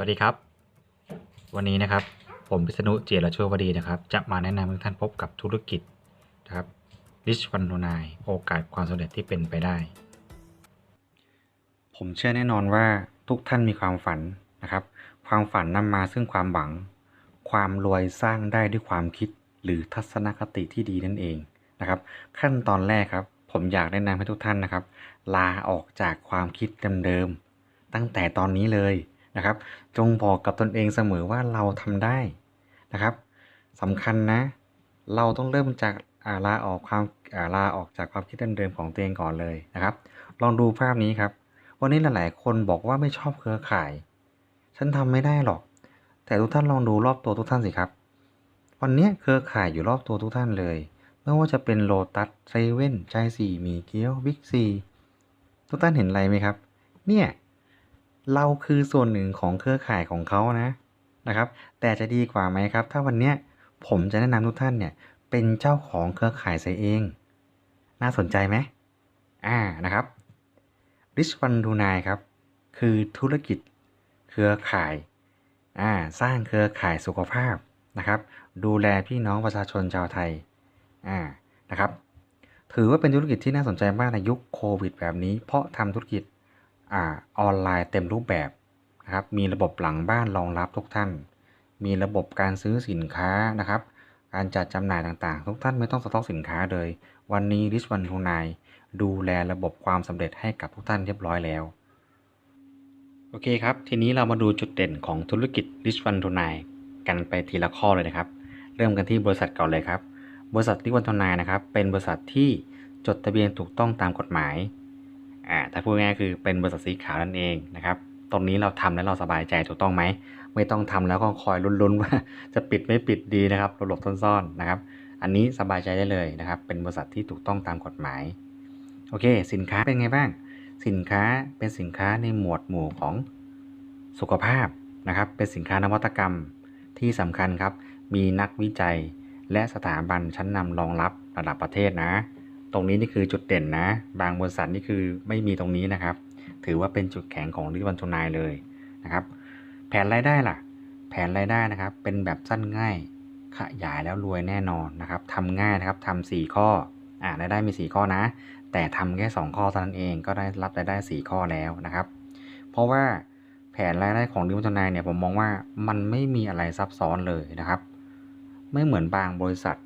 วัสดีครับ วันนี้นะครับผมพิษณุเจรช่วยวดีนะครับ จะมาแนะนำให้ทุกท่านพบกับธุรกิจนะครับ Rich One to Nine โอกาสความสำเร็จที่เป็นไปได้ ผมเชื่อแน่นอนว่าทุกท่านมีความฝันนะครับ ความฝันนำมาซึ่งความหวัง ความรวยสร้างได้ด้วยความคิดหรือทัศนคติที่ดีนั่นเองนะครับ ขั้นตอนแรกครับ ผมอยากแนะนำให้ทุกท่านนะครับ ลาออกจากความคิดเดิมๆตั้งแต่ตอนนี้เลย นะครับ จงบอกกับตนเองเสมอว่าเราทำได้นะครับสำคัญนะ เราต้องเริ่มจากาลาออกความาลาออกจากความคิดเดิมๆของตัวเองก่อนเลยนะครับ ลองดูภาพนี้ครับ วันนี้หลายๆคนบอกว่าไม่ชอบเครือข่าย ฉันทำไม่ได้หรอก แต่ทุกท่านลองดูรอบตัวทุกท่านสิครับ วันนี้เครือข่ายอยู่รอบตัวทุกท่านเลย ไม่ว่าจะเป็นโลตัสเซเว่นใจสี่มีเกี๊ยวบิ๊กซีทุกท่านเห็นอะไรไหมครับ เนี่ย เราคือส่วนหนึ่งของเครือข่ายของเขานะนะครับ แต่จะดีกว่าไหมครับ ถ้าวันเนี้ยผมจะแนะนำทุกท่านเนี่ยเป็นเจ้าของเครือข่ายเสียเอง น่าสนใจไหมอ่านะครับ Rich One to Nine ครับ คือธุรกิจเครือข่ายอ่าสร้างเครือข่ายสุขภาพนะครับ ดูแลพี่น้องประชาชนชาวไทยอ่านะครับ ถือว่าเป็นธุรกิจที่น่าสนใจมากในยุคโควิดแบบนี้ เพราะทำธุรกิจ ออนไลน์เต็มรูปแบบนะครับ มีระบบหลังบ้านรองรับทุกท่าน มีระบบการซื้อสินค้านะครับ การจัดจำหน่ายต่างๆ ทุกท่านไม่ต้องสต็อกสินค้าเลย วันนี้ Rich One to Nine ดูแลระบบความสำเร็จให้กับทุกท่านเรียบร้อยแล้ว โอเคครับ ทีนี้เรามาดูจุดเด่นของธุรกิจ Rich One to Nine กันไปทีละข้อเลยนะครับ เริ่มกันที่บริษัทก่อนเลยครับ บริษัท Rich One to Nine นะครับ เป็นบริษัทที่จดทะเบียนถูกต้องตามกฎหมาย อ่าถ้าพูดง่ายคือเป็นบริษัทสีขาวนั่นเองนะครับตรงนี้เราทำแล้วเราสบายใจถูกต้องไหม ไม่ต้องทำแล้วก็คอยลุ้นๆว่าจะปิดไม่ปิดดีนะครับหลบๆซ่อนๆนะครับ อันนี้สบายใจได้เลยนะครับ เป็นบริษัทที่ถูกต้องตามกฎหมาย โอเค สินค้าเป็นไงบ้าง สินค้าเป็นสินค้าในหมวดหมู่ของสุขภาพนะครับ เป็นสินค้านวัตกรรมที่สำคัญครับ มีนักวิจัยและสถาบันชั้นนำรองรับระดับประเทศนะ ตรงนี้นี่คือจุดเด่นนะ บางบริษัทนี่คือไม่มีตรงนี้นะครับ ถือว่าเป็นจุดแข็งของริวันทุนายเลยนะครับ แผนรายได้ล่ะ แผนรายได้นะครับ เป็นแบบสั้นง่าย ขยายแล้วรวยแน่นอนนะครับทำง่ายนะครับทำสี่ข้ออ่ารายได้มี 4 ข้อนะ แต่ทำแค่ 2 ข้อเท่านั้นเองก็ได้รับรายได้ 4 ข้อแล้วนะครับ เพราะว่าแผนรายได้ของดิวทนายเนี่ยผมมองว่ามันไม่มีอะไรซับซ้อนเลยนะครับ ไม่เหมือนบางบริษัท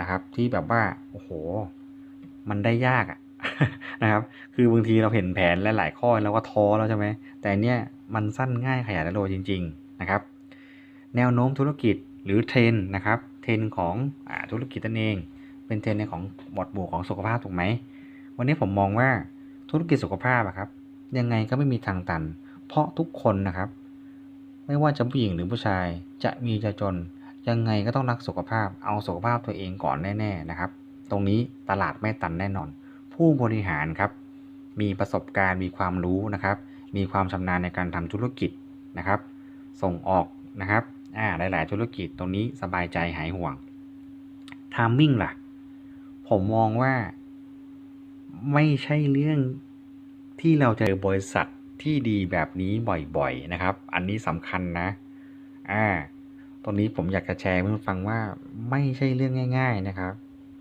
นะครับ ที่แบบว่าโอ้โห มันได้ยากอะนะครับ คือบางทีเราเห็นแผนหลายๆข้อแล้วก็ท้อแล้วใช่ไหม แต่เนี่ยมันสั้นง่ายขยายและโรยจริง ๆนะครับ แนวโน้มธุรกิจหรือเทรนนะครับ เทรนของอธุรกิจนั่นเอง เป็นเทรนในของหมวดหมู่ของสุขภาพถูกไหม วันนี้ผมมองว่าธุรกิจสุขภาพอะครับ ยังไงก็ไม่มีทางตัน เพราะทุกคนนะครับ ไม่ว่าจะผู้หญิงหรือผู้ชายจะมีจะจนยังไงก็ต้องรักสุขภาพ เอาสุขภาพตัวเองก่อนแน่ ๆ นะครับ ตรงนี้ตลาดไม่ตันแน่นอน ผู้บริหารครับมีประสบการณ์มีความรู้นะครับ มีความชำนาญในการทำธุรกิจนะครับ ส่งออกนะครับอ่าหลาย ๆ ธุรกิจตรงนี้สบายใจหายห่วงทามมิ่งล่ะ ผมมองว่า ไม่ใช่เรื่องที่เราจะเจอบริษัทที่ดีแบบนี้บ่อย ๆ นะครับ อันนี้สำคัญนะ อ่า ตรงนี้ผมอยากจะแชร์ให้เพื่อนฟังว่าไม่ใช่เรื่องง่าย ๆ นะครับ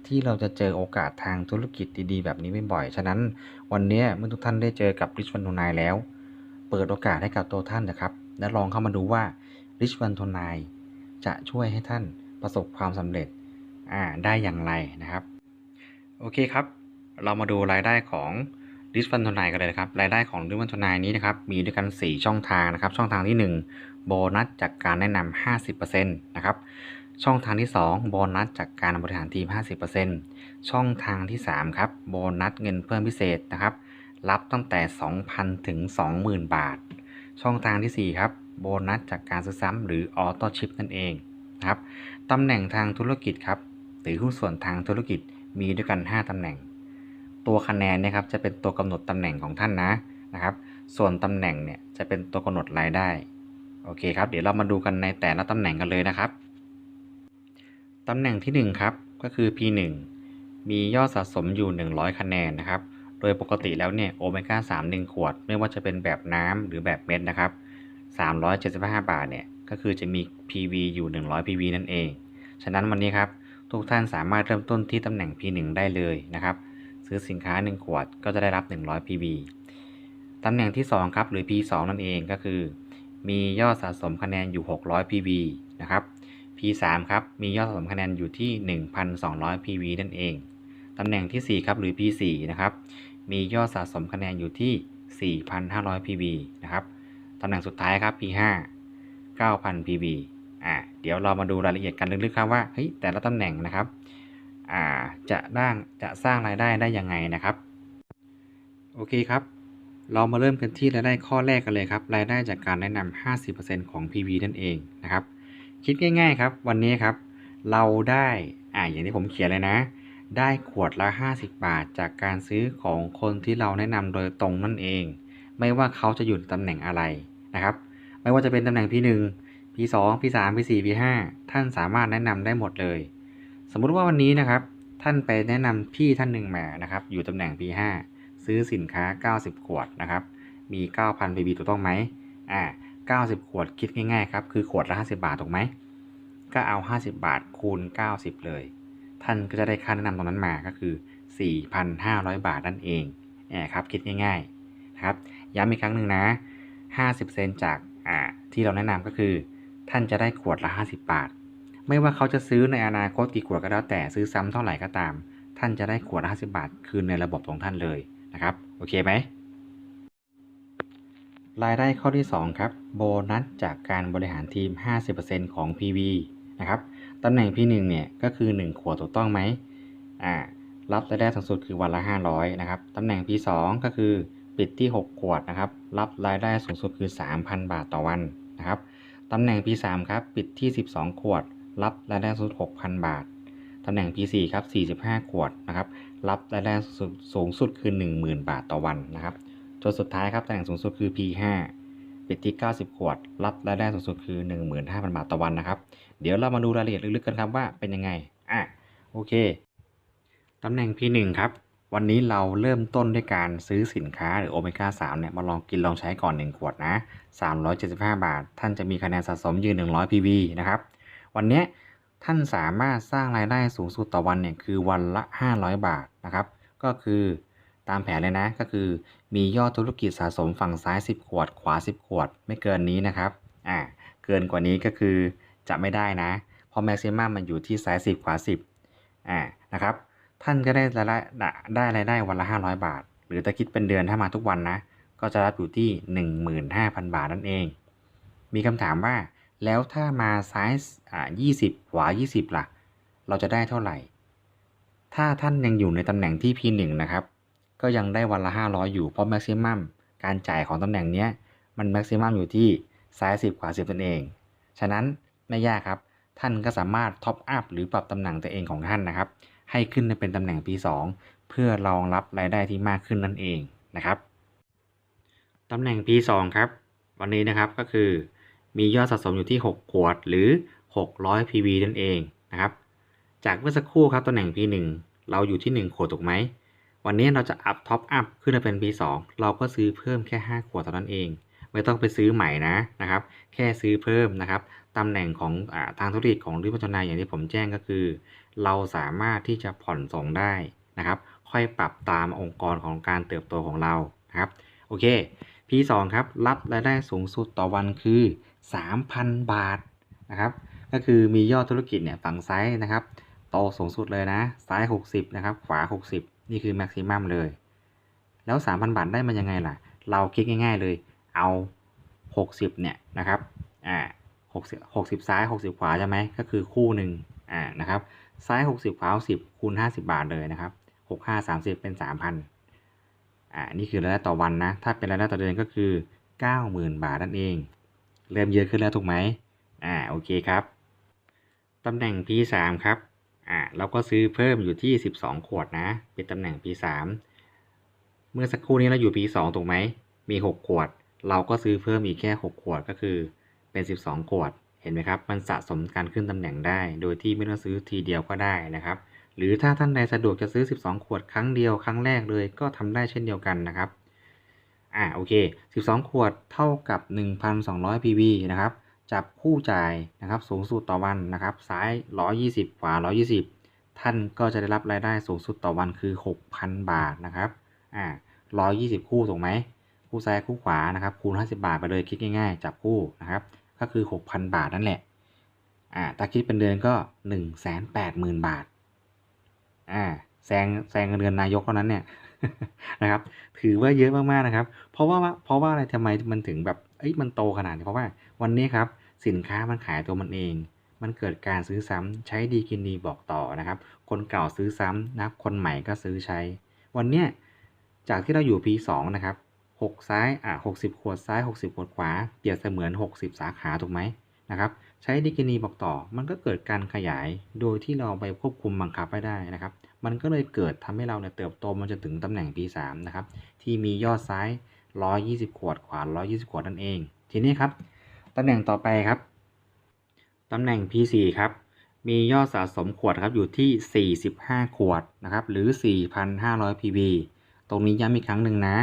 ที่เราจะเจอโอกาสทางธุรกิจดีๆ แบบนี้บ่อยๆ ฉะนั้นวันนี้เมื่อทุกท่านได้เจอกับ Rich One to Nine แล้ว เปิดโอกาสให้กับตัวท่านนะครับ และลองเข้ามาดูว่า Rich One to Nine จะช่วยให้ท่านประสบความสำเร็จได้อย่างไรนะครับ โอเคครับ เรามาดูรายได้ของ r i c h ฟันทนายกันเลยนะครับ รายได้ของ r i c h ฟันทนายนี้นะครับ มีด้วยกัน 4 ช่องทางนะครับ ช่องทางที่ 1 โบนัสจากการแนะนำ50%นะครับ ช่องทางที่ 2 โบนัสจากการบริหารทีม 50%ช่องทางที่ 3 ครับ โบนัสเงินเพิ่มพิเศษนะครับ รับตั้งแต่ 2,000 ถึง 20,000 บาท ช่องทางที่ 4 ครับ โบนัสจากการซื้อซ้ำหรือออโต้ชิปนั่นเองนะครับตำแหน่งทางธุรกิจครับหรือหุ้นส่วนทางธุรกิจมีด้วยกัน 5ตำแหน่ง ตัวคะแนนเนะครับจะเป็นตัวกำหนดตำแหน่งของท่านนะนะครับ ส่วนตำแหน่งเนี่ยจะเป็นตัวกำหนดรายได้ โอเคครับ เดี๋ยวเรามาดูกันในแต่ละตำแหน่งกันเลยนะครับ ตำแหน่งที่ 1 ครับ ก็คือ P1 มียอดสะสมอยู่ 100 คะแนนนะครับ โดยปกติแล้วเนี่ยโอเมก้า3 1 ขวด ไม่ว่าจะเป็นแบบน้ำหรือแบบเม็ดนะครับ 375 บาทเนี่ยก็คือจะมี PV อยู่ 100 PV นั่นเอง ฉะนั้นวันนี้ครับทุกท่านสามารถเริ่มต้นที่ตำแหน่ง P1 ได้เลยนะครับ ซื้อสินค้า 1 ขวดก็จะได้รับ 100 PV ตำแหน่งที่ 2 ครับ หรือ P2 นั่นเองก็คือ มียอดสะสมคะแนนอยู่ 600 PV นะครับ P3 ครับ มียอดสะสมคะแนนอยู่ที่ 1,200 PV นั่นเอง ตำแหน่งที่ 4 ครับ หรือ P4 นะครับ มียอดสะสมคะแนนอยู่ที่ 4,500 PV นะครับ ตำแหน่งสุดท้ายครับ P5 9,000 PV อ่า เดี๋ยวเรามาดูรายละเอียดกันลึกๆครับว่า เฮ้ย แต่ละตำแหน่งนะครับ อ่า จะร่าง จะสร้างรายได้ได้ยังไงนะครับ โอเคครับ เรามาเริ่มกันที่รายได้ข้อแรกกันเลยครับ รายได้จากการแนะนำ50%ของ PV นั่นเองนะครับ คิดง่าย ๆ ครับ วันนี้ครับ เราได้อ่าอย่างที่ผมเขียนเลยนะ ได้ขวดละ 50 บาท จากการซื้อของคนที่เราแนะนำโดยตรงนั่นเอง ไม่ว่าเขาจะอยู่ในตำแหน่งอะไรนะครับ ไม่ว่าจะเป็นตำแหน่ง P1 P2 P3 P4 P5 ท่านสามารถแนะนำได้หมดเลย สมมุติว่าวันนี้นะครับ ท่านไปแนะนำพี่ท่านหนึ่งมานะครับ อยู่ตำแหน่ง P5 ซื้อสินค้า 90 ขวดนะครับ มี 9,000 PV ถูกต้องไหมอ่า 90 ขวดคิดง่ายๆครับ คือขวดละ 50 บาทถูกไหม ก็เอา 50 บาทคูณ 90 เลย ท่านก็จะได้ค่าแนะนำตรงนั้นมาก็คือ 4,500 บาทนั่นเองเนี่ยครับคิดง่ายๆนะครับย้ำอีกครั้งหนึ่งนะ 50 เซนจากอ่าที่เราแนะนำก็คือ ท่านจะได้ขวดละ 50 บาท ไม่ว่าเขาจะซื้อในอนาคตกี่ขวดก็แล้วแต่ซื้อซ้ำเท่าไหร่ก็ตาม ท่านจะได้ขวดละ 50 บาท คืนในระบบของท่านเลยนะครับ โอเคไหม รายได้ข้อที่ 2 ครับโบนัสจากการบริหารทีม 50%ของ PV นะครับตำแหน่ง P1 เนี่ยก็คือ 1 ขวดถูกต้องไหมอ่ารับรายได้สูงสุดคือวันละ 500นะครับตำแหน่ง P2 ก็คือปิดที่ 6 ขวดนะครับรับรายได้สูงสุดคือ 3,000 บาทต่อวันนะครับตำแหน่ง P3 ครับปิดที่ 12 ขวด รับรายได้สูงสุด 6,000 บาทตำแหน่ง P4 ครับ45 ขวดนะครับรับรายได้สูงสูงสุดคือ 10,000 บาทต่อวันนะครับ จนสุดท้ายครับตำแหน่งสูงสุดคือ P5 ปิดที่ 90 ขวด รับรายได้สูงสุดคือ 15,000 บาทต่อวันนะครับ เดี๋ยวเรามาดูรายละเอียดลึกๆกันครับว่าเป็นยังไง อะ โอเค ตำแหน่ง P1 ครับ วันนี้เราเริ่มต้นด้วยการซื้อสินค้าหรือโอเมก้า3เนี่ยมาลองกินลองใช้ก่อน 1 ขวดนะ 375 บาท ท่านจะมีคะแนนสะสมยืน 100 PV นะครับ วันนี้ท่านสามารถสร้างรายได้สูงสุดต่อวันเนี่ยคือวันละ 500 บาทนะครับ ก็คือ ตามแผนเลยนะก็คือมียอดธุรกิจสะสมฝั่งซ้าย 10 ขวด ขวา 10 ขวด ไม่เกินนี้นะครับอ่าเกินกว่านี้ก็คือจะไม่ได้นะ เพราะแม็กซิมัมมันอยู่ที่ซ้าย 10 ขวา 10อ่านะครับ ท่านก็ได้รายได้ได้รายได้วันละ 500 บาท หรือถ้าคิดเป็นเดือนถ้ามาทุกวันนะ ก็จะรับอยู่ที่ 15,000 บาทนั่นเอง มีคำถามว่าแล้วถ้ามาซ้ายอ่า20 ขวา 20ล่ะ เราจะได้เท่าไหร่ ถ้าท่านยังอยู่ในตำแหน่งที่ P1 นะครับ ก็ยังได้วันละ 500 อยู่เพราะแม็กซิมัมการจ่ายของตำแหน่งนี้มันแม็กซิมัมอยู่ที่ซ้าย10 ขวา 10นั่นเอง ฉะนั้นไม่ยากครับ ท่านก็สามารถท็อปอัพหรือปรับตำแหน่งตัวเองของท่านนะครับ ให้ขึ้นไปเป็นตำแหน่ง P2 เพื่อรองรับรายได้ที่มากขึ้นนั่นเองนะครับตำแหน่ง P2 ครับ วันนี้นะครับก็คือมียอดสะสมอยู่ที่ 6 ขวดหรือ 600 PV นั่นเองนะครับ จากเมื่อสักครู่ครับตำแหน่ง P1 เราอยู่ที่ 1 ขวดถูกไหม วันนี้เราจะอัพท็อปอัพขึ้นมาเป็น P2 เราก็ซื้อเพิ่มแค่ 5 ขวดเท่านั้นเอง ไม่ต้องไปซื้อใหม่นะนะครับ แค่ซื้อเพิ่มนะครับตำแหน่งของอทางธุรกิจของริพัฒนาอย่างที่ผมแจ้งก็คือ เราสามารถที่จะผ่อนส่งได้นะครับ ค่อยปรับตามองค์กรของการเติบโตของเรานะครับโอเค P2 ครับรับรายได้สูงสุดต่อวันคือ 3,000 บาทนะครับก็คือมียอดธุรกิจเนี่ยฝั่งซ้ายนะครับโตสูงสุดเลยนะ ซ้าย 60นะครับขวา 60 นี่คือแม็กซิมัมเลย แล้ว 3,000 บาทได้มันยังไงล่ะ เราคิดง่าย ๆเลย เอา 60 เนี่ยนะครับ อ่า60 60ซ้าย60ขวาใช่ไหมก็คือคู่หนึ่งอ่านะครับซ้าย60ขวา10คูณ50บาทเลยนะครับ65 30เป็น3,000อ่านี่คือรายได้ต่อวันนะ ถ้าเป็นรายได้ต่อเดือนก็คือ90,000บาทนั่นเอง เริ่มเยอะขึ้นแล้วถูกไหมอ่าโอเคครับตำแหน่ง P3 ครับ อ่าเราก็ซื้อเพิ่มอยู่ที่ 12 ขวดนะ เป็นตำแหน่ง P3 เมื่อสักครู่นี้เราอยู่ P2 ถูกไหม มี 6 ขวด เราก็ซื้อเพิ่มอีกแค่ 6 ขวดก็คือเป็น 12 ขวด เห็นไหมครับ มันสะสมการขึ้นตำแหน่งได้ โดยที่ไม่ต้องซื้อทีเดียวก็ได้นะครับ หรือถ้าท่านใดสะดวกจะซื้อ 12 ขวดครั้งเดียวครั้งแรกเลยก็ทำได้เช่นเดียวกันนะครับ อ่าโอเค 12 ขวดเท่ากับ 1,200 PV นะครับ จับคู่จ่ายนะครับสูงสุดต่อวันนะครับ ซ้าย 120 ขวา 120 ท่านก็จะได้รับรายได้สูงสุดต่อวันคือ 6,000 บาทนะครับอ่า120 คู่ถูกไหมคู่ซ้ายคู่ขวานะครับคูณ 50 บาทไปเลยคิดง่ายๆ จับคู่นะครับ ก็คือ 6,000 บาทนั่นแหละอ่าถ้าคิดเป็นเดือนก็ 180,000 บาทอ่าแซงแซงเงินเดือนนายกเท่านั้นเนี่ยนะครับถือว่าเยอะมากๆนะครับ เพราะว่าเพราะว่าอะไรทำไมมันถึงแบบเอ้ยมันโตขนาดนี้เพราะว่าวันนี้ครับ สินค้ามันขายตัวมันเอง มันเกิดการซื้อซ้ำใช้ดีกินดีบอกต่อนะครับ คนเก่าซื้อซ้ำนะครับคนใหม่ก็ซื้อใช้ วันเนี้ยจากที่เราอยู่ P2 นะครับ6ซ้ายอะ60 ขวดซ้าย 60 ขวดขวาเปรียบเสมือน 60 สาขาถูกไหมนะครับใช้ดีกินีบอกต่อ มันก็เกิดการขยายโดยที่เราไปควบคุมบังคับไม่ได้นะครับ มันก็เลยเกิดทำให้เราเนี่ยเติบโตมันจะถึงตำแหน่ง P3 นะครับที่มียอดซ้าย 120 ขวดขวา 120 ขวดนั่นเอง ทีนี้ครับำแหน่งต่อไปครับ ตำแหน่ง P4 ครับ มียอดสะสมขวดครับอยู่ที่ 45 ขวดนะครับ หรือ 4,500 PV ตรงนี้ย้ำอีกครั้งหนึ่งนะ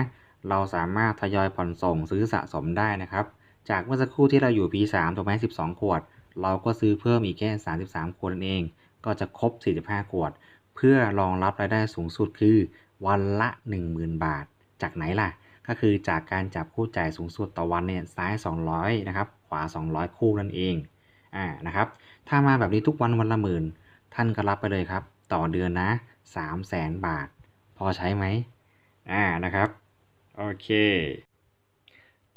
เราสามารถทยอยผ่อนส่งซื้อสะสมได้นะครับ จากเมื่อสักครู่ที่เราอยู่ P3 ถูกไหม12 ขวด เราก็ซื้อเพิ่มอีกแค่ 33 ขวดนั่นเอง ก็จะครบ 45 ขวด เพื่อรองรับรายได้สูงสุดคือวันละ 10,000 บาท จากไหนล่ะ ก็คือจากการจับคู่จ่ายสูงสุดต่อวันเนี่ยซ้าย 200 นะครับา 200 คู่นั่นเองอ่านะครับถ้ามาแบบนี้ทุกวันวันละหมื่น ท่านก็รับไปเลยครับ ต่อเดือนนะ3 0 0แสนบาท พอใช้ไหมอ่านะครับโอเค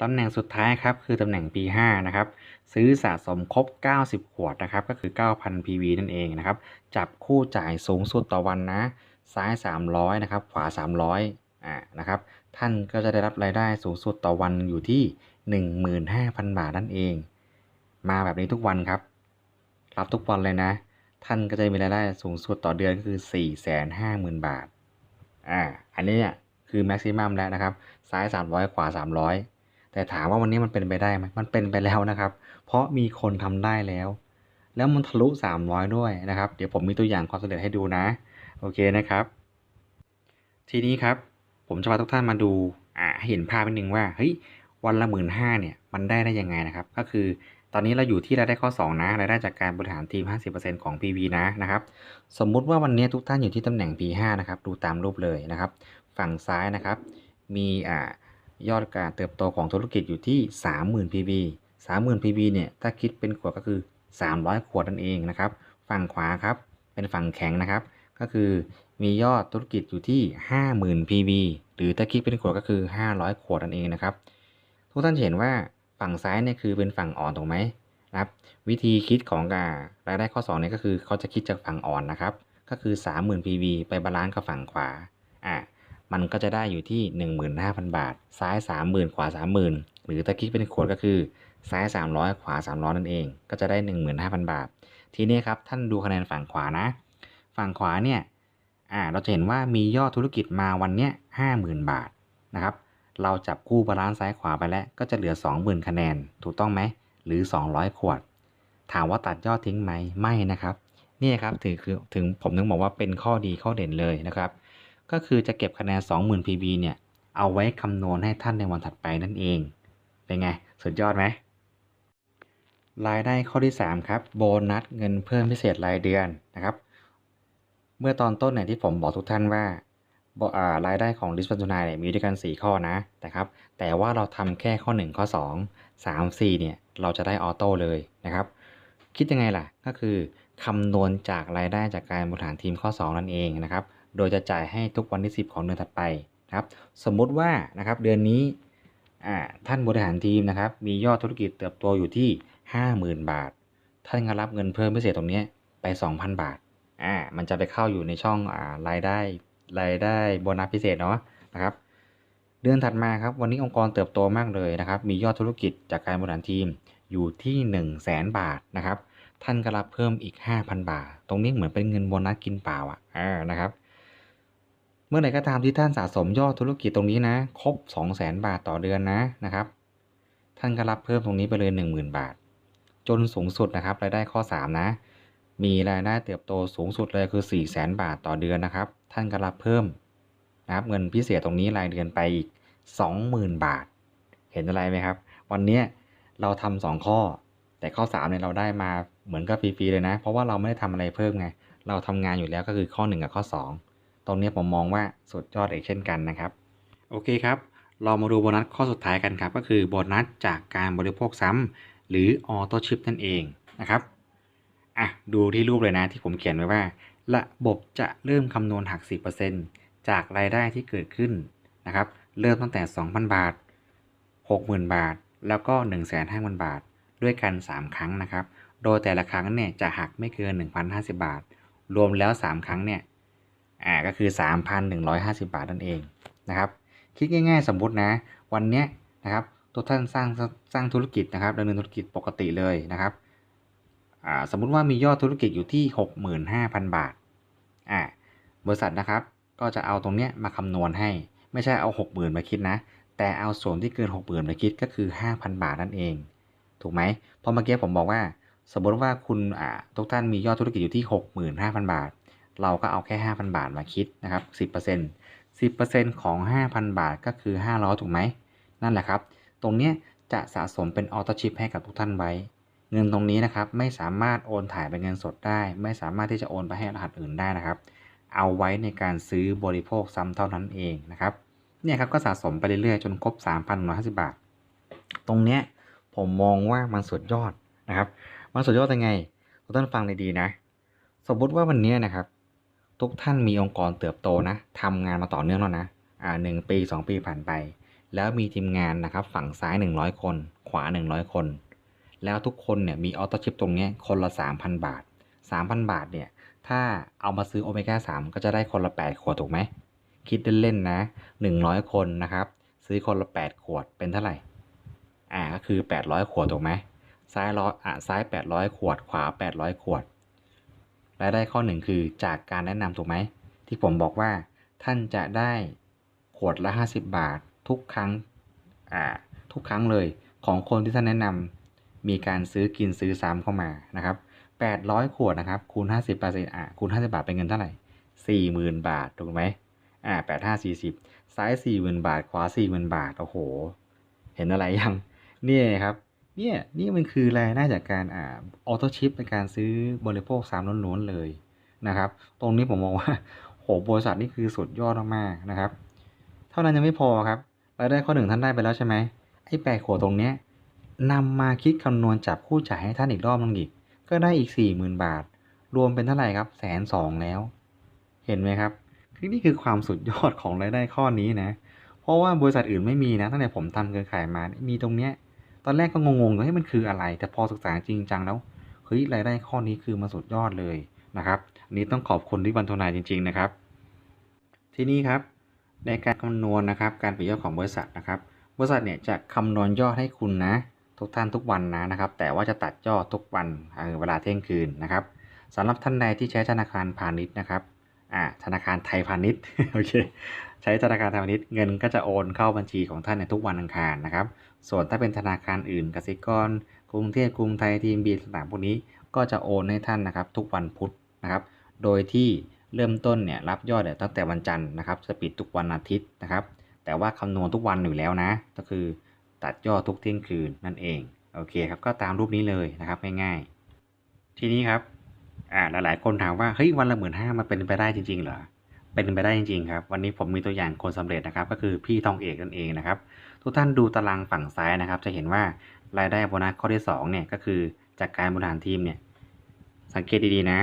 ตำแหน่งสุดท้ายครับคือตำแหน่ง P5 นะครับซื้อสะสมครบ 90 ขวดนะครับก็คือ 9,000 PV นั่นเองนะครับจับคู่จ่ายสูงสุดต่อวันนะ ซ้าย 300 นะครับ ขวา 300อ่านะครับท่านก็จะได้รับรายได้สูงสุดต่อวันอยู่ที่ 15,000 บาทนั่นเอง มาแบบนี้ทุกวันครับ รับทุกวันเลยนะ ท่านก็จะมีรายได้สูงสุดต่อเดือนก็คือ 450,000 บาท อ่า อันนี้เนี่ยคือแม็กซิมัมแล้วนะครับ ซ้าย 300 ขวา 300 แต่ถามว่าวันนี้มันเป็นไปได้ไหมมันเป็นไปแล้วนะครับ เพราะมีคนทำได้แล้ว แล้วมันทะลุ 300 ด้วยนะครับ เดี๋ยวผมมีตัวอย่างความสำเร็จให้ดูนะ โอเคนะครับ ทีนี้ครับ ผมจะพาทุกท่านมาดู อ่าให้เห็นภาพนิดนึงว่า เฮ้ย วันละหมื่นห้าเนี่ยมันได้ได้ยังไงนะครับ ก็คือตอนนี้เราอยู่ที่รายได้ข้อ 2 นะรายได้จากการบริหารทีม 50%ของ PV นะนะครับสมมุติว่าวันนี้ทุกท่านอยู่ที่ตำแหน่ง P5 นะครับดูตามรูปเลยนะครับ ฝั่งซ้ายนะครับ มีอ่ายอดการเติบโตของธุรกิจอยู่ที่ 30,000 PV 30,000 PV เนี่ยถ้าคิดเป็นขวดก็คือ 300 ขวดนั่นเองนะครับฝั่งขวาครับเป็นฝั่งแข็งนะครับ ก็คือมียอดธุรกิจอยู่ที่ 50,000 PV หรือถ้าคิดเป็นขวดก็คือ 500 ขวดนั่นเองนะครับ ทุกท่านเห็นว่าฝั่งซ้ายเนี่ยคือเป็นฝั่งอ่อนถูกไหมนะครับวิธีคิดของการรายได้ข้อ2เนี่ยก็คือเขาจะคิดจากฝั่งอ่อนนะครับ ก็คือ 30,000 PV ไปบาลานซ์กับฝั่งขวาอ่ามันก็จะได้อยู่ที่ 15,000 บาท ซ้าย 30,000 ขวา 30,000 หรือถ้าคิดเป็นขวดก็คือซ้าย 300 ขวา 300 นั่นเอง ก็จะได้ 15,000 บาท ทีนี้ครับท่านดูคะแนนฝั่งขวานะ ฝั่งขวาเนี่ยอ่าเราจะเห็นว่ามียอดธุรกิจมาวันเนี้ย50,000 บาทนะครับ เราจับคู่บาลานซ์ซ้ายขวาไปแล้ว ก็จะเหลือ 20,000 คะแนน ถูกต้องไหม หรือ 200 ขวด ถามว่าตัดยอดทิ้งไหม ไม่นะครับ นี่ครับถือคือถึงผมถึงบอกว่าเป็นข้อดีข้อเด่นเลยนะครับ ก็คือจะเก็บคะแนน 20,000 PV เนี่ย เอาไว้คำนวณให้ท่านในวันถัดไปนั่นเอง เป็นไง สุดยอดไหม รายได้ข้อที่ 3 ครับ โบนัสเงินเพิ่มพิเศษรายเดือนนะครับ เมื่อตอนต้นเนี่ยที่ผมบอกทุกท่านว่า รายได้ของดิสพันธนายเนี่ยมีด้วยกัน 4 ข้อนะนะครับ แต่ว่าเราทำแค่ข้อ 1 ข้อ 2 3 4เนี่ยเราจะได้ออโต้เลยนะครับ คิดยังไงล่ะ ก็คือคำนวณจากรายได้จากการบริหารทีมข้อ 2 นั่นเองนะครับ โดยจะจ่ายให้ทุกวันที่ 10 ของเดือนถัดไปนะครับ สมมุติว่านะครับเดือนนี้ท่านบริหารทีมนะครับ มียอดธุรกิจเติบโตอยู่ที่ 50,000 บาท ท่านก็รับเงินเพิ่มพิเศษตรงนี้ไป 2,000 บาทอ่ามันจะไปเข้าอยู่ในช่องอรายได้ รายได้โบนัสพิเศษเนาะนะครับ เดือนถัดมาครับ วันนี้องค์กรเติบโตมากเลยนะครับ มียอดธุรกิจจากการบริหารทีมอยู่ที่ 1 0 0 0 0แสนบาทนะครับ ท่านก็รับเพิ่มอีก 5,000 บาท ตรงนี้เหมือนเป็นเงินโบนัสกินเปล่าอะอ่านะครับ เมื่อไหร่ก็ตามที่ท่านสะสมยอดธุรกิจตรงนี้นะ ครบ 2 0 0แสนบาทต่อเดือนนะนะครับ ท่านก็รับเพิ่มตรงนี้ไปเลย 10,000 บาท จนสูงสุดนะครับรายได้ข้อ 3 นะ มีรายได้เติบโตสูงสุดเลยคือ 4 0 0แสนบาทต่อเดือนนะครับ ท่านก็รับเพิ่มนะครับเงินพิเศษตรงนี้รายเดือนไปอีก 20,000 บาท เห็นอะไรไหมครับ วันนี้เราทำสองข้อ แต่ข้อ3เนี่ยเราได้มาเหมือนกับฟรีๆเลยนะ เพราะว่าเราไม่ได้ทำอะไรเพิ่มไง เราทำงานอยู่แล้วก็คือข้อ 1 กับข้อ 2 ตรงนี้ผมมองว่าสุดยอดอีกเช่นกันนะครับ โอเคครับ เรามาดูโบนัสข้อสุดท้ายกันครับ ก็คือโบนัสจากการบริโภคซ้ำหรือออโต้ชิปนั่นเองนะครับอะดูที่รูปเลยนะที่ผมเขียนไว้ว่า ระบบจะเริ่มคำนวณหัก 10%จากรายได้ที่เกิดขึ้นนะครับ เริ่มตั้งแต่ 2,000 บาท 60,000 บาท แล้วก็ 150,000 บาท ด้วยกัน 3 ครั้งนะครับ โดยแต่ละครั้งเนี่ยจะหักไม่เกิน 1,050 บาท รวมแล้ว 3 ครั้งเนี่ย อ่า ก็คือ 3,150 บาทนั่นเองนะครับ คิดง่ายๆ สมมุตินะ วันเนี้ยนะครับทุกท่านสร้างสร้างธุรกิจนะครับดำเนินธุรกิจปกติเลยนะครับ อ่า สมมุติว่ามียอดธุรกิจอยู่ที่ 65,000 บาท อ่าบริษัทนะครับก็จะเอาตรงเนี้ยมาคำนวณให้ ไม่ใช่เอา 60,000มาคิดนะ แต่เอาส่วนที่เกิน 60,000มาคิดก็คือ 5,000 บาทนั่นเอง ถูกไหมเพราะเมื่อกี้ผมบอกว่า สมมติว่าคุณอ่าทุกท่านมียอดธุรกิจอยู่ที่ 65,000 บาท เราก็เอาแค่ 5,000 บาทมาคิดนะครับ 10% 10%ของ 5,000 บาทก็คือ 500 ถูกไหม นั่นแหละครับ ตรงเนี้ยจะสะสมเป็นออโต้ชิปให้กับทุกท่านไว้ เงินตรงนี้นะครับไม่สามารถโอนถ่ายเป็นเงินสดได้ ไม่สามารถที่จะโอนไปให้รหัสอื่นได้นะครับ เอาไว้ในการซื้อบริโภคซ้ำเท่านั้นเองนะครับเนี่ยครับก็สะสมไปเรื่อยๆจนครบ3,150 บาท ตรงเนี้ยผมมองว่ามันสุดยอดนะครับ มันสุดยอดยังไงทุกท่านฟังดีๆนะ สมมติว่าวันนี้นะครับ ทุกท่านมีองค์กรเติบโตนะทำงานมาต่อเนื่องแล้วนะอ่าหนึ่งปี 2 ปีผ่านไป แล้วมีทีมงานนะครับ ฝั่งซ้าย 100 คน ขวา 100 คน แล้วทุกคนเนี่ยมีออโต้ชิปตรงนี้คนละ 3,000 บาท 3,000 บาทเนี่ยถ้าเอามาซื้อโอเมก้า3ก็จะได้คนละ 8 ขวดถูกไหม คิดเล่นๆนะ 100 คนนะครับ ซื้อคนละ 8 ขวดเป็นเท่าไหร่ อ่าก็คือ 800 ขวดถูกไหมซ้ายร้อยอะซ้าย 800 ขวด ขวา 800 ขวดรายได้ข้อหนึ่งคือจากการแนะนำถูกไหม ที่ผมบอกว่าท่านจะได้ขวดละ 50 บาท ทุกครั้งอ่าทุกครั้งเลยของคนที่ท่านแนะนำ มีการซื้อกินซื้อซ้ำเข้ามานะครับ800 ขวดนะครับคูณ 50เปอร์เซ็นต์อ่าคูณ 50 บาทเป็นเงินเท่าไหร่ 40,000 บาทถูกไหมอ่า8 5 40 ซ้าย 40,000 บาท ขวา 40,000 บาท โอ้โห เห็นอะไรยัง เนี่ยครับ เนี่ย นี่มันคือรายได้จากการอ่าออโต้ชิปในการซื้อบริโภคซ้ำล้วนๆเลยนะครับ ตรงนี้ผมมองว่า โห บริษัทนี่คือสุดยอดมากๆนะครับ เท่านั้นยังไม่พอครับ รายได้ข้อหนึ่งท่านได้ไปแล้วใช่ไหมไอ้แปดขวดตรงเนี้ย นำมาคิดคำนวณจับคู่จ่ายให้ท่านอีกรอบนึงอีก ก็ได้อีกสี่หมื่นบาท รวมเป็นเท่าไหร่ครับแสนสองแล้ว เห็นไหมครับคือนี่คือความสุดยอดของรายได้ข้อนี้นะ เพราะว่าบริษัทอื่นไม่มีนะ ตั้งแต่ผมทำเครือข่ายมา มีตรงเนี้ย ตอนแรกก็งงๆว่าให้มันคืออะไร แต่พอศึกษาจริงจังแล้ว เฮ้ยรายได้ข้อนี้คือมาสุดยอดเลยนะครับ อันนี้ต้องขอบคุณที่บันทนายจริง ๆ นะครับ ทีนี้ครับ ในการคำนวณนะครับ การเปรียบเทียบของบริษัทนะครับ บริษัทเนี่ยจะคำนวณยอดให้คุณนะ ทุกท่านทุกวันนะนะครับ แต่ว่าจะตัดยอดทุกวันเออเวลาเที่ยงคืนนะครับสำหรับท่านใดที่ใช้ธนาคารพาณิชย์นะครับอ่าธนาคารไทยพาณิชย์โอเคใช้ธนาคารไทยพาณิชย์เงินก็จะโอนเข้าบัญชีของท่านในทุกวันอังคารนะครับ ส่วนถ้าเป็นธนาคารอื่นกสิกร กรุงเทพกรุงไทยทีมบีต่างๆพวกนี้ก็จะโอนให้ท่านนะครับ ทุกวันพุธนะครับ โดยที่เริ่มต้นเนี่ยรับยอดตั้งแต่วันจันทร์นะครับจะปิดทุกวันอาทิตย์นะครับ แต่ว่าคำนวณทุกวันอยู่แล้วนะ ก็คือ ตัดยอดทุกเที่ยงคืนนั่นเองโอเคครับก็ตามรูปนี้เลยนะครับง่ายๆ ทีนี้ครับอ่าหลายๆ คนถามว่าเฮ้ยวันละหมื่นห้ามันเป็นไปได้จริงๆเหรอเป็นไปได้จริงๆครับวันนี้ผมมีตัวอย่างคนสำเร็จนะครับ ก็คือพี่ทองเอกนั่นเองนะครับ ทุกท่านดูตารางฝั่งซ้ายนะครับ จะเห็นว่ารายได้โบนัสข้อที่2เนี่ยก็คือจากการบริหารทีมเนี่ยสังเกตดีๆนะ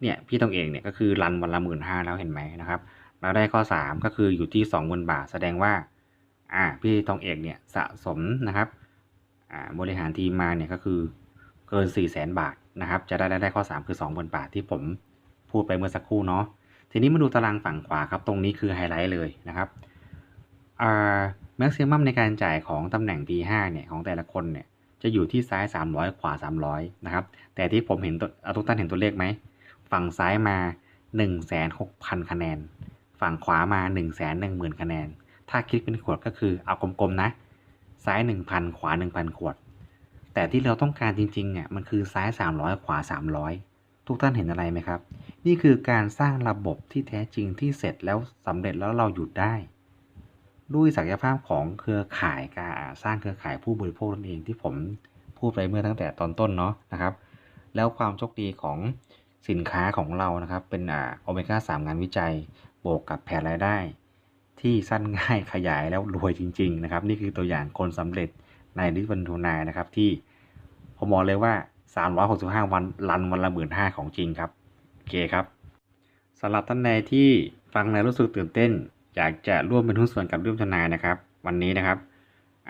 เนี่ยพี่ต้องเองเนี่ยก็คือรันวันละหมื่นห้าแล้วเห็นไหมนะครับรายได้ข้อ 3 ก็คืออยู่ที่20,000บาท แสดงว่า อ่าพี่ทองเอกเนี่ยสะสมนะครับอ่าบริหารทีมมาเนี่ยก็คือเกิน 4 0 0 0 0 0บาทนะครับ จะได้รายได้ข้อ 3 คือ 20,000 บาทที่ผมพูดไปเมื่อสักครู่เนาะทีนี้มาดูตารางฝั่งขวาครับ ตรงนี้คือไฮไลท์เลยนะครับอ่าแม็กซิมัมในการจ่ายของตำแหน่ง P5 เนี่ยของแต่ละคนเนี่ยจะอยู่ที่ซ้าย 300 ขวา 300 นะครับ แต่ที่ผมเห็นตัวทุกท่านเห็นตัวเลขไหม ฝั่งซ้ายมา 1,600,000คะแนน ฝั่งขวามา 110,000 คะแนน ถ้าคิดเป็นขวดก็คือเอากลมๆนะ ซ้าย 1,000 ขวา 1,000 ขวด แต่ที่เราต้องการจริงๆเนี่ยมันคือซ้าย 300 ขวา 300 ทุกท่านเห็นอะไรไหมครับ นี่คือการสร้างระบบที่แท้จริงที่เสร็จแล้วสำเร็จแล้วเราหยุดได้ ด้วยศักยภาพของเครือข่ายการสร้างเครือข่ายผู้บริโภคนั่นเองที่ผมพูดไปเมื่อตั้งแต่ตอนต้นเนาะนะครับ แล้วความโชคดีของสินค้าของเรานะครับ เป็นอ่าโอเมก้า3งานวิจัย บวกกับแผนรายได้ ที่สั้นง่ายขยายแล้วรวยจริง ๆ นะครับ นี่คือตัวอย่างคนสำเร็จในดิวันทูนายนะครับ ที่ผมบอกเลยว่า 365 วันรันวันละหมื่นห้าของจริงครับโอเคครับสำหรับท่านใดที่ฟังแล้วรู้สึกตื่นเต้น อยากจะร่วมเป็นหุ้นส่วนกับดิวันทูนายนะครับ วันนี้นะครับ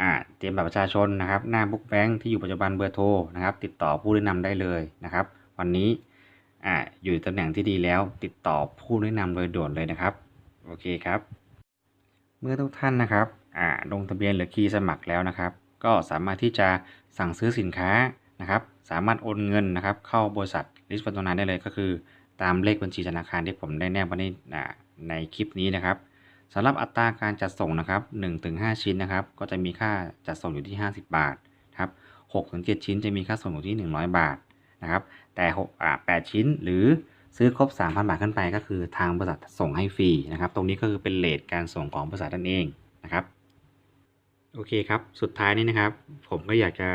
อ่าเตรียมบัตรประชาชนนะครับ หน้าบุ๊กแบงค์ที่อยู่ปัจจุบันเบอร์โทรนะครับ ติดต่อผู้แนะนำได้เลยนะครับ วันนี้อ่าอยู่ตำแหน่งที่ดีแล้ว ติดต่อผู้แนะนำโดยด่วนเลยนะครับ โอเคครับ เมื่อทุกท่านนะครับอาลงทะเบียนหรือคีย์สมัครแล้วนะครับ ก็สามารถที่จะสั่งซื้อสินค้านะครับ สามารถโอนเงินนะครับ เข้าบริษัทลิสต์พัฒนาได้เลยก็คือ ตามเลขบัญชีธนาคารที่ผมได้แนบไว้ในในคลิปนี้นะครับสำหรับอัตราการจัดส่งนะครับ1-5 ชิ้นนะครับ ก็จะมีค่าจัดส่งอยู่ที่ 50 บาทครับ6-7 ชิ้นจะมีค่าส่งอยู่ที่ 100 บาทนะครับ แต่6อ่า8ชิ้นหรือ ซื้อครบ 3,000 บาทขึ้นไปก็คือทางบริษัทส่งให้ฟรีนะครับ ตรงนี้ก็คือเป็นเลทการส่งของบริษัทนั่นเองนะครับ โอเคครับ สุดท้ายนี้นะครับ ผมก็อยากจะ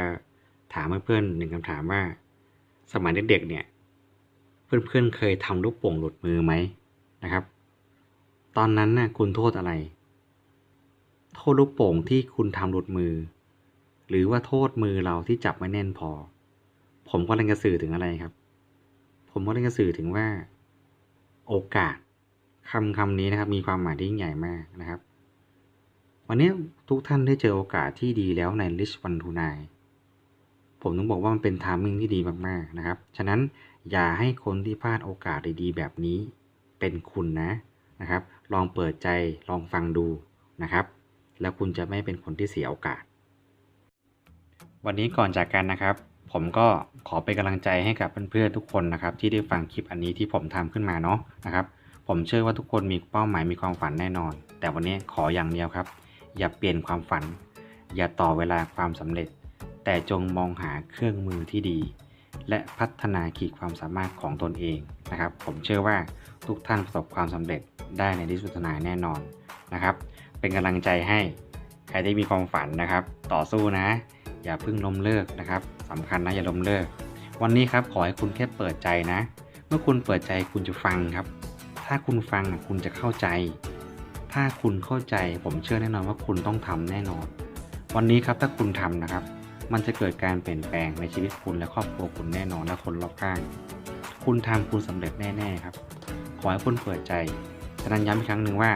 ถามเพื่อนๆหนึ่งคำถามว่า สมัยเด็กๆเนี่ย เพื่อนๆเคยทำลูกโป่งหลุดมือไหมนะครับ ตอนนั้นน่ะคุณโทษอะไร โทษลูกโป่งที่คุณทำหลุดมือ หรือว่าโทษมือเราที่จับไม่แน่นพอ ผมก็เลยจะสื่อถึงอะไรครับ ผมก็เลยจะสื่อถึงว่าโอกาสคำคำนี้นะครับ มีความหมายที่ยิ่งใหญ่มากนะครับ วันนี้ทุกท่านได้เจอโอกาสที่ดีแล้วใน Rich One to Nine ผมต้องบอกว่ามันเป็นทามมิ่งที่ดีมากๆนะครับ ฉะนั้นอย่าให้คนที่พลาดโอกาสดีๆ แบบนี้เป็นคุณนะนะครับ ลองเปิดใจลองฟังดูนะครับ แล้วคุณจะไม่เป็นคนที่เสียโอกาส วันนี้ก่อนจากกันนะครับ ผมก็ขอเป็นกำลังใจให้กับเพื่อนๆทุกคนนะครับ ที่ได้ฟังคลิปอันนี้ที่ผมทำขึ้นมาเนาะนะครับ ผมเชื่อว่าทุกคนมีเป้าหมายมีความฝันแน่นอน แต่วันนี้ขออย่างเดียวครับ อย่าเปลี่ยนความฝัน อย่าต่อเวลาความสำเร็จ แต่จงมองหาเครื่องมือที่ดี และพัฒนาขีดความสามารถของตนเองนะครับ ผมเชื่อว่าทุกท่านประสบความสำเร็จได้ในที่สุดทนายแน่นอนนะครับ เป็นกำลังใจให้ ครที่มีความฝันนะครับ ต่อสู้นะ อย่าเพิ่งล้มเลิกนะครับสำคัญนะอย่าล้มเลิก วันนี้ครับขอให้คุณแค่เปิดใจนะ เมื่อคุณเปิดใจคุณจะฟังครับ ถ้าคุณฟังคุณจะเข้าใจ ถ้าคุณเข้าใจผมเชื่อแน่นอนว่าคุณต้องทำแน่นอน วันนี้ครับถ้าคุณทำนะครับ มันจะเกิดการเปลี่ยนแปลงในชีวิตคุณและครอบครัวคุณแน่นอนและคนรอบข้าง คุณทำคุณสำเร็จแน่ๆครับ ขอให้คุณเปิดใจฉะนั้นย้ำอีกครั้งหนึ่งว่า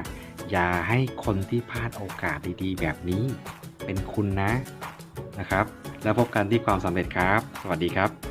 อย่าให้คนที่พลาดโอกาสดีๆ แบบนี้เป็นคุณนะนะครับ แล้วพบกันที่ความสำเร็จครับ สวัสดีครับ